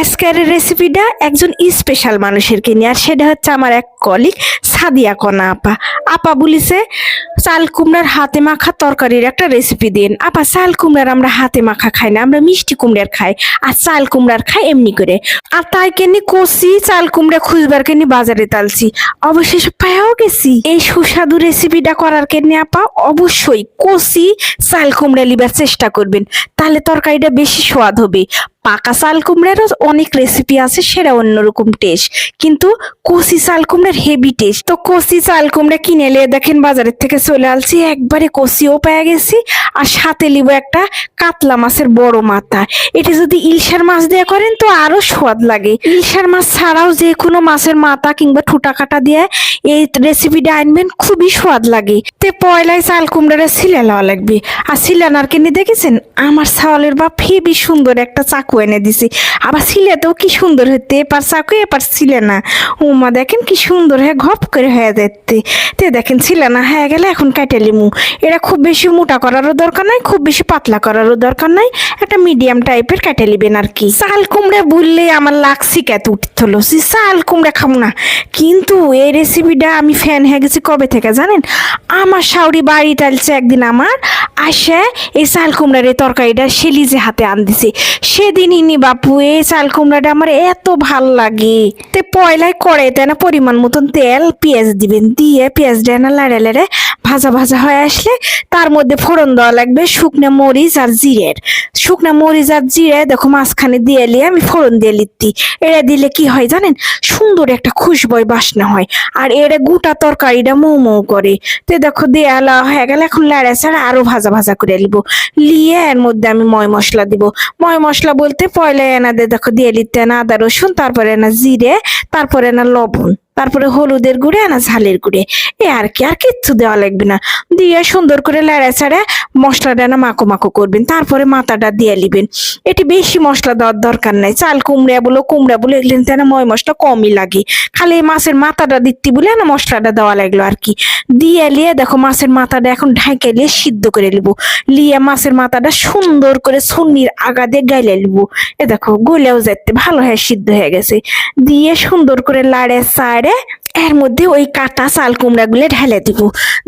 আজকের রেসিপিটা একজন স্পেশাল মানুষেরকে নিয়ে, আর সেটা হচ্ছে আমার এক কলিগ সাদিয়া কনা আপা। আপা বলিছে, চাল কুমড়ার হাতে মাখা তরকারির একটা রেসিপি দিন। আপা, চাল কুমড়ার আমরা হাতে মাখা খাই না, আমরা মিষ্টি কুমড়ার খাই, আর চাল কুমড়ার খাই এমনি করে। আর তাই কেনি কষি, চাল কুমড়া খুঁজবার কেনি বাজারে তালছি। অবশেষে পায়াও গেছি। এই সুস্বাদু রেসিপিটা করার কেনে আপা অবশ্যই কষি, চাল কুমড়া লিবার চেষ্টা করবেন। তাহলে তরকারিটা বেশি স্বাদ হবে। পাকা চাল কুমড়ারও অনেক রেসিপি আছে, সেটা অন্যরকম টেস্ট কিন্তু কষি চাল কুমড়ার হেভি টেস্ট তো কষি চাল কুমড়া কিনে এলে দেখেন বাজারের থেকে চলে আসছি, একবারে কষিও পেয়ে গেছি, আর সাথে লিব একটা কাতলা মাছের বড় মাথা। এটা যদি ইলশার মাছ দিয়ে করেন তো আরও স্বাদ লাগে। ইলশার মাছ ছাড়াও যে কোনো মাছের মাথা কিংবা ঠুটা কাটা দিয়ে এই রেসিপিটা আনবেন, খুবই স্বাদ লাগে। তে পয়লায় চাল কুমড়াটা ছিলে লাগবে। আর সিলানার কিনে দেখেছেন? আমার ছাওয়ালের বাপ হেবি সুন্দর একটা চাকু এনে দিছি। আবার সিলেতেও কি সুন্দর হতে এপার চাকু, এপার ছিলে না। উমা দেখেন কি সুন্দর হয়ে, ঘপ করে হয়ে যেতে তে দেখেন ছিলে না হয়ে গেলে এখন কাটে লিমু। এটা খুব বেশি মোটা করারও দরকার নাই, খুব বেশি পাতলা করারও দরকার নাই। একটা মিডিয়াম টাইপের কাটে লিবেন আর কি। চাল কুমড়া বললে আমার লাগছি কেত উঠতলো সে চাল কুমড়া খাব না। কিন্তু এই রেসিপিটা আমি ফ্যান হয়ে গেছি কবে থেকে জানেন? আমার শাউরি বাড়ি টালছে একদিন আমার। আসে, এই চাল কুমড়ার এই তরকারিটা সেলিজে হাতে আন সেদিন সেদিনই নি বাপু, এই চাল কুমড়াটা আমার এত ভালো লাগে। তে পয়লায় কড়াইতে না পরিমাণ মতন তেল, পেঁয়াজ দিবেন, দিয়ে পেঁয়াজটা না লাড়ে লাড়ে ভাজা ভাজা হয়ে আসলে তার মধ্যে ফোড়ন দেওয়া লাগবে শুকনো মরিচ আর জিরের। শুকনো মরিচ আর জিরে দেখো মাঝখানে দিয়ে নিয়ে আমি ফোড়ন দিয়ে লিখতি। এটা দিলে কি হয় জানেন? সুন্দর একটা খুশবয় বাসনা হয়। আর এরা গোটা তরকারিটা মৌ মৌ করে। তো দেখো দেয়ালা হয়ে গেলে এখন লাড়া ছাড়া আরও ভাজা ভাজা করে নিব। লিয়ে এর মধ্যে আমি ময় মশলা দিব। ময় মশলা বলতে পয়লা এনাদের দেখো দিয়ে লিতে না আদা রসুন, তারপরে না জিরে, তারপরে না লবণ। তারপরে হলুদের গুঁড়ে না ঝালের গুঁড়ে। এ আর কি, আর কিচ্ছু দেওয়া লাগবে না। দিয়ে সুন্দর করে লাড়া ছাড়া মশলাটা না মাখো মাখো করবেন, তারপরে মাথাটা দিয়ে নিবেন। এটি বেশি মশলা দেওয়ার দরকার নাই। চাল কুমড়া বলো কুমড়া বলো, এগুলো না ময় মশলা কমই লাগে। খালি মাছের মাথাটা দিতে বলে না মশলাটা দেওয়া লাগল আর কি। দিয়ে লিয়ে দেখো মাছের মাথাটা এখন ঢাকে লিয়ে সিদ্ধ করে নিবো। লিয়ে মাছের মাথাটা সুন্দর করে সুন্নির আগা দিয়ে গাইলে নিবো। এ দেখো, গলেও যেতে ভালো হয়ে, সিদ্ধ হয়ে গেছে। দিয়ে সুন্দর করে লাড়ে সাড়ে এর মধ্যে ওই কাটা চাল কুমড়া গুলো ঢেলে দিব।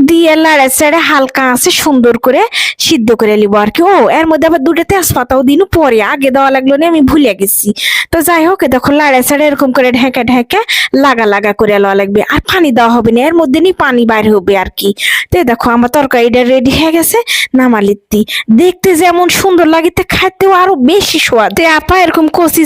দিয়ে লাড়ে চাড়ে হালকা আছে সুন্দর করে সিদ্ধ করে নিব আর কি। ও, এর মধ্যে আবার দুটো তেজপাতাও দিন পরে। আগে দেওয়া লাগল না, আমি ভুলে গেছি। তো যাই হোক দেখো লাড়ে চাড়ে এরকম করে ঢেকে ঢেকে লাগা লাগা করে লওয়া লাগবে। আর পানি দেওয়া হবে না, এর মধ্যে নি পানি বাইর হবে আর কি। তো দেখো, আমার তরকারিটা রেডি হয়ে গেছে, নামালিত্তি। দেখতে যেমন সুন্দর লাগে, তে খাইতেও আরও বেশি স্বাদ তে আপা এরকম কষি